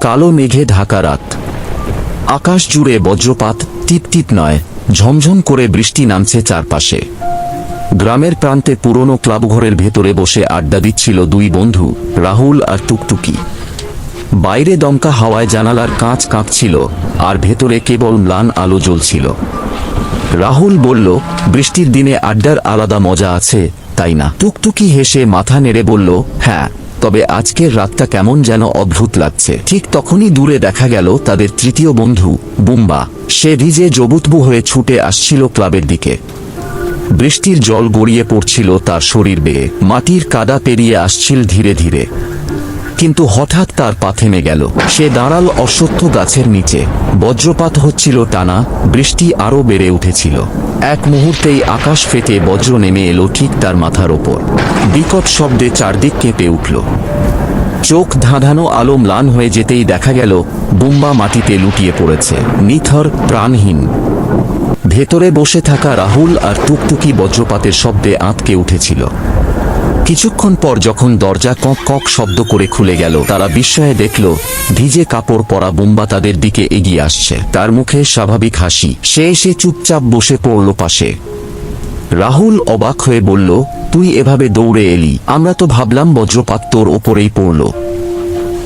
কালো মেঘে ঢাকা রাত। আকাশ জুড়ে বজ্রপাত টিপ টিপ নয়, ঝমঝম করে বৃষ্টি নামছে চারপাশে। গ্রামের প্রান্তে পুরনো ক্লাবঘরের ভেতরে বসে আড্ডা দিচ্ছিল দুই বন্ধু, রাহুল আর টুকটুকি। বাইরে দমকা হাওয়ায় জানালার কাঁচ কাঁপছিল, আর ভেতরে কেবল ম্লান আলো জ্বলছিল। রাহুল বলল, বৃষ্টির দিনে আড্ডার আলাদা মজা আছে, তাই না? টুকটুকি হেসে মাথা নেড়ে বলল হ্যাঁ। তবে আজকের রাতটা কেমন যেন অদ্ভুত লাগছে। ঠিক তখনই দূরে দেখা গেল তাদের তৃতীয় বন্ধু, বুম্বা। সে ভিজে জবুতবু হয়ে ছুটে আসছিল ক্লাবের দিকে। বৃষ্টির জল গড়িয়ে পড়ছিল তার শরীর বেয়ে। মাটির কাদা পেরিয়ে আসছিল ধীরে ধীরে। কিন্তু হঠাৎ তার পা থেমে গেল। সে দাঁড়াল অশ্বত্থ গাছের নিচে। বজ্রপাত হচ্ছিল টানা, বৃষ্টি আরও বেড়ে উঠেছিল। এক মুহূর্তেই আকাশ ফেটে বজ্র নেমে এলো ঠিক তার মাথার ওপর। বিকট শব্দে চারদিক কেঁপে উঠল। চোখ ধাঁধানো আলো ম্লান হয়ে যেতেই দেখা গেল, বুম্বা মাটিতে লুটিয়ে পড়েছে। নিথর, প্রাণহীন। ভেতরে বসে থাকা রাহুল আর টুকটুকি বজ্রপাতের শব্দে আঁতকে উঠেছিল। কিছুক্ষণ পর যখন দরজা কক কক শব্দ করে খুলে গেল, তারা বিস্ময়ে দেখল, ভিজে কাপড় পরা বুম্বা তাদের দিকে এগিয়ে আসছে। তার মুখে স্বাভাবিক হাসি। সে এসে চুপচাপ বসে পড়ল পাশে। রাহুল অবাক হয়ে বলল, তুই এভাবে দৌড়ে এলি। আমরা তো ভাবলাম বজ্রপাত তোর ওপরেই পড়ল।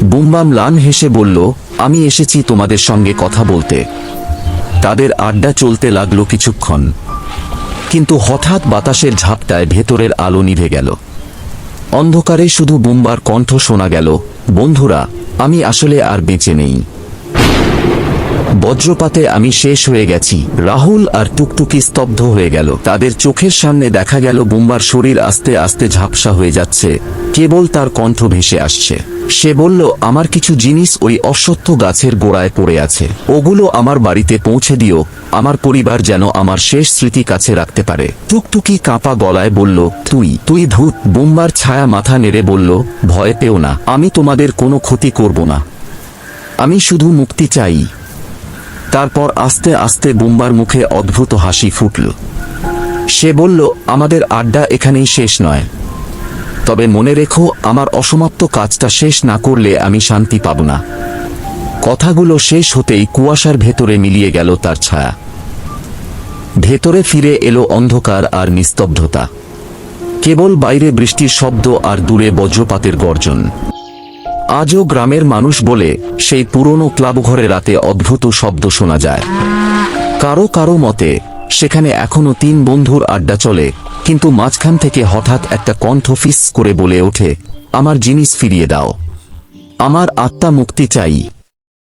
বুম্বা ম্লান হেসে বলল, আমি এসেছি তোমাদের সঙ্গে কথা বলতে। তাদের আড্ডা চলতে লাগল কিছুক্ষণ। কিন্তু হঠাৎ বাতাসের ঝাপটায় ভেতরের আলো নিভে গেল। অন্ধকারে শুধু বুম্বার কণ্ঠ শোনা গেল বন্ধুরা আমি আসলে আর বেঁচে নেই। বজ্রপাতে আমি শেষ হয়ে গেছি। রাহুল আর টুকটুকি স্তব্ধ হয়ে গেল। তাদের চোখের সামনে দেখা গেল বুম্বার শরীর আস্তে আস্তে ঝাপসা হয়ে যাচ্ছে। কেবল তার কণ্ঠ ভেসে আসছে। সে বলল, আমার কিছু জিনিস ওই অশ্বত্থ গাছের গোড়ায় পড়ে আছে। ওগুলো আমার বাড়িতে পৌঁছে দিও। আমার পরিবার যেন আমার শেষ স্মৃতি কাছে রাখতে পারে। টুকটুকি কাঁপা গলায় বলল, তুই তুই ভূত বুম্বার ছায়া মাথা নেড়ে বলল, ভয় পেও না। আমি তোমাদের কোনো ক্ষতি করব না। আমি শুধু মুক্তি চাই। তারপর আস্তে আস্তে বুম্বার মুখে অদ্ভুত হাসি ফুটল। সে বলল, আমাদের আড্ডা এখানেই শেষ নয়। তবে মনে রেখো, আমার অসমাপ্ত কাজটা শেষ না করলে আমি শান্তি পাব না। কথাগুলো শেষ হতেই কুয়াশার ভেতরে মিলিয়ে গেল তার ছায়া। ভেতরে ফিরে এলো অন্ধকার আর নিস্তব্ধতা। কেবল বাইরে বৃষ্টির শব্দ আর দূরে বজ্রপাতের গর্জন। আজও গ্রামের মানুষ বলে সেই পুরনো ক্লাবঘরে রাতে অদ্ভুত শব্দ শোনা যায়। কারও কারও মতে, সেখানে এখনও তিন বন্ধুর আড্ডা চলে, কিন্তু মাঝখান থেকে হঠাৎ একটা কণ্ঠ ফিস করে বলে ওঠে, আমার জিনিস ফিরিয়ে দাও। আমার আত্মা মুক্তি চাই।